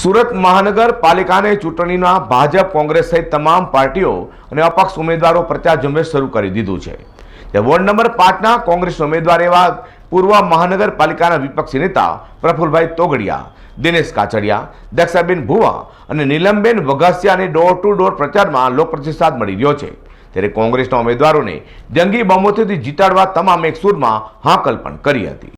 સુરત મહાનગરપાલિકાની ચૂંટણીના ભાજપ, કોંગ્રેસ સહિત તમામ પાર્ટીઓ અને અપક્ષ ઉમેદવારો પ્રચાર ઝુંબેશ શરૂ કરી દીધું છે. તે વોર્ડ નંબર પાંચના કોંગ્રેસ ઉમેદવાર એવા પૂર્વ મહાનગરપાલિકાના વિપક્ષી નેતા પ્રફુલભાઈ તોગડિયા, દિનેશ કાછડિયા, દક્ષાબેન ભુવા અને નીલમબેન વઘાસિયાને ડોર ટુ ડોર પ્રચારમાં લોકપ્રતિસાદ મળી રહ્યો છે. ત્યારે કોંગ્રેસના ઉમેદવારોને જંગી બમોથી જીતાડવા તમામ એક સૂરમાં હાકલ પણ કરી હતી.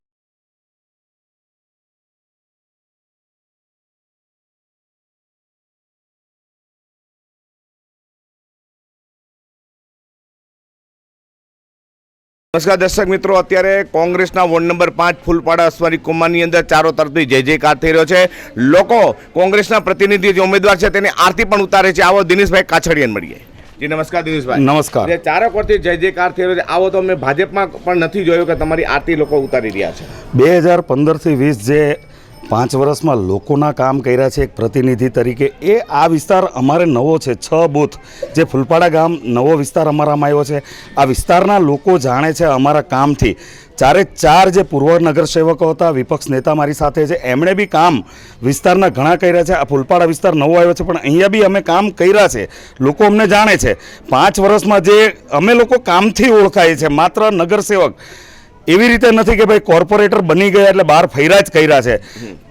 નમસ્કાર દર્શક મિત્રો અત્યારે કોંગ્રેસના વોર્ડ નંબર પાંચ ફૂલપાડા અશ્વરી કુમારની અંદર ચારો તરફથી જય જયકાર થઈ રહ્યો છે. લોકો કોંગ્રેસના પ્રતિનિધિ જે ઉમેદવાર છે તેની આરતી પણ ઉતારે છે. આવો દિનેશભાઈ કાછડિયાને મળીએ. જી નમસ્કાર દિનેશભાઈ. નમસ્કાર. જે ચારો પરથી જય જયકાર થઈ રહ્યો છે. આવો તો અમે ભાજપમાં પણ નથી જોયું કે તમારી આરતી લોકો ઉતારી રહ્યા છે. બે હજાર પંદરથી વીસ જે પાંચ વર્ષમાં લોકોના કામ કર્યા છે એક પ્રતિનિધિ તરીકે. એ આ વિસ્તાર અમારે નવો છે, છ બૂથ. જે ફૂલપાડા ગામ નવો વિસ્તાર અમારામાં આવ્યો છે. આ વિસ્તારના લોકો જાણે છે અમારા કામથી. ચારે ચાર જે પૂર્વ નગરસેવકો હતા, વિપક્ષ નેતા મારી સાથે છે, એમણે બી કામ વિસ્તારના ઘણા કર્યા છે. આ ફૂલપાડા વિસ્તાર નવો આવ્યો છે, પણ અહીંયા બી અમે કામ કર્યા છે. લોકો અમને જાણે છે. પાંચ વર્ષમાં જે અમે લોકો કામથી ઓળખાય છે, માત્ર નગરસેવક. એવી રીતે નથી કે ભાઈ કોર્પોરેટર બની ગયા એટલે બહાર ફૈરા કર્યા છે.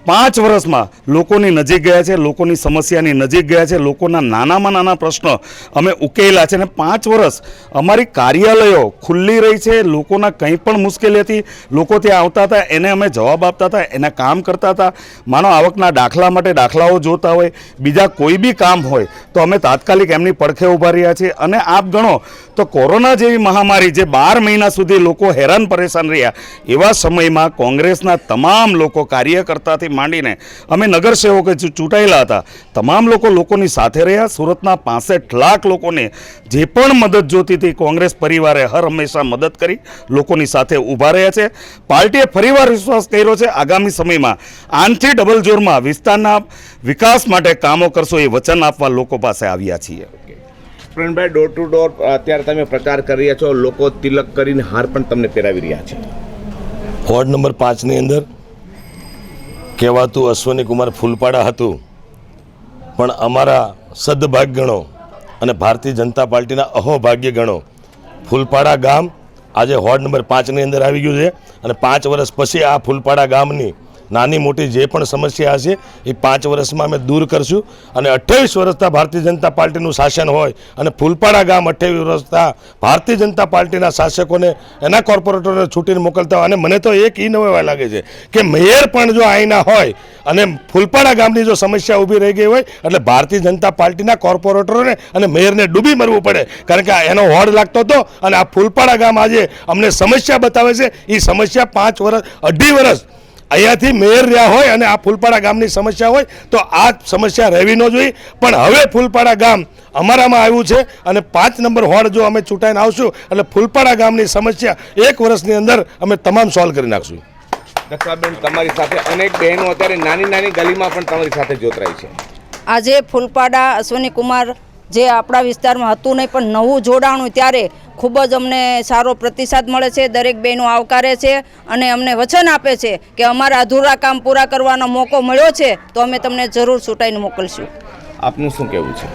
પાંચ વર્ષમાં લોકોની નજીક ગયા છે, લોકોની સમસ્યાની નજીક ગયા છે, લોકોના નાનામાં નાના પ્રશ્નો અમે ઉકેલા છે અને પાંચ વર્ષ અમારી કાર્યાલયો ખુલ્લી રહી છે, લોકોના કંઈ પણ મુશ્કેલી હતી, લોકો ત્યાં આવતા હતા, એને અમે જવાબ આપતા હતા, એના કામ કરતા હતા. માનો આવકના દાખલા માટે દાખલાઓ જોતા હોય, બીજા કોઈ બી કામ હોય, તો અમે તાત્કાલિક એમની પડખે ઊભા રહ્યા છીએ. અને આપ ગણો તો કોરોના જેવી મહામારી જે બાર મહિના સુધી લોકો હેરાન પરેશાન રહ્યા. એવા સમયમાં કોંગ્રેસના તમામ લોકો કાર્યકર્તાથી માંડીને અમે નગરસેવકો ચૂંટાયેલા હતા, તમામ લોકો લોકોની સાથે રહ્યા. સુરતના પાસઠ લાખ લોકોને જે પણ મદદ જોતી હતી કોંગ્રેસ પરિવારે હર હંમેશા મદદ કરી, લોકોની સાથે ઊભા રહ્યા છે. પાર્ટીએ ફરીવાર વિશ્વાસ કર્યો છે, આગામી સમયમાં આનથી ડબલ જોરમાં વિસ્તારના વિકાસ માટે કામો કરશો એ વચન આપવા લોકો પાસે આવ્યા છીએ. પ્રવીણભાઈ ડોર ટુ ડોર અત્યારે તમે પ્રચાર કરી રહ્યા છો. લોકો તિલક કરીને હાર પણ તમને પહેરાવી રહ્યા છે. વોર્ડ નંબર પાંચની અંદર કહેવાતું અશ્વની કુમાર ફૂલપાડા હતું. પણ અમારા સદભાગ ગણો અને ભારતીય જનતા પાર્ટીના અહોભાગ્ય ગણો ફૂલપાડા ગામ આજે વોર્ડ નંબર પાંચની અંદર આવી ગયું છે. અને પાંચ વર્ષ પછી આ ફૂલપાડા ગામની નાની મોટી જે પણ સમસ્યા હશે, એ પાંચ વર્ષમાં અમે દૂર કરશું. અને અઠ્યાવીસ વર્ષતા ભારતીય જનતા પાર્ટીનું શાસન હોય અને ફૂલપાડા ગામ અઠ્યાવીસ વર્ષતા ભારતીય જનતા પાર્ટીના શાસકોને, એના કોર્પોરેટરોને છૂટીને મોકલતા અને મને તો એક ઈ નવા લાગે છે કે મેયર પણ જો અહીંના હોય અને ફૂલપાડા ગામની જો સમસ્યા ઊભી રહી ગઈ હોય, એટલે ભારતીય જનતા પાર્ટીના કોર્પોરેટરોને અને મેયરને ડૂબી મરવું પડે. કારણ કે એનો હોડ લાગતો હતો અને આ ફૂલપાડા ગામ આજે અમને સમસ્યા બતાવે છે. એ સમસ્યા પાંચ વર્ષ અઢી વર્ષ અહીંયાથી મેયર રહ્યા હોય અને આ ફૂલપાડા ગામની સમસ્યા હોય તો આ સમસ્યા રહેવી ન જોઈએ. પણ હવે ફૂલપાડા ગામ અમારામાં આવ્યું છે અને પાંચ નંબર હોડ જો અમે ચૂંટાઈને આવશું એટલે ફૂલપાડા ગામની સમસ્યા એક વર્ષની અંદર અમે તમામ સોલ્વ કરી નાખશું. દક્ષાબેન તમારી સાથે અનેક બહેનો અત્યારે નાની નાની ગલીમાં પણ તમારી સાથે જોતરાય છે. આજે ફૂલપાડા અશ્વિની કુમાર જે આપણા વિસ્તારમાં હતું નહીં પણ નવું જોડાણું ત્યારે ખૂબ જ અમને સારો પ્રતિસાદ મળે છે દરેક બહેનો આવકારે છે અને અમને વચન આપે છે કે અમારા અધૂરા કામ પૂરા કરવાનો મોકો મળ્યો છે તો અમે તમને જરૂર છૂટાઈને મોકલશું. આપનું શું કહેવું છે?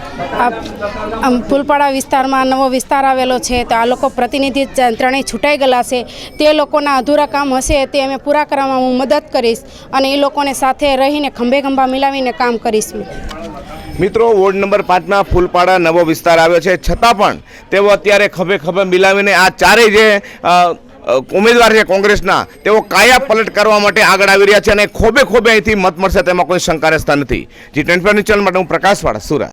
આમ ફૂલપાડા વિસ્તારમાં નવો વિસ્તાર આવેલો છે તો આ લોકો પ્રતિનિધિ ત્રણેય છૂટાઈ ગયેલા છે. તે લોકોના અધૂરા કામ હશે તે અમે પૂરા કરવામાં હું મદદ કરીશ અને એ લોકોને સાથે રહીને ખંભે ખંભા મિલાવીને કામ કરીશું. મિત્રો, વોર્ડ નંબર પાંચમાં ફૂલપાડા નવો વિસ્તાર આવ્યો છે. છતાં પણ તેઓ અત્યારે ખભે ખભે મિલાવીને આ ચારેય જે ઉમેદવાર છે કોંગ્રેસના, તેઓ કાયા પલટ કરવા માટે આગળ આવી રહ્યા છે અને ખોબે ખોબે અહીંથી મત મળશે, તેમાં કોઈ શંકા સ્થાન નથી. જી ટ્વેન્ટી ચેનલ માટે હું પ્રકાશવાળા, સુરત.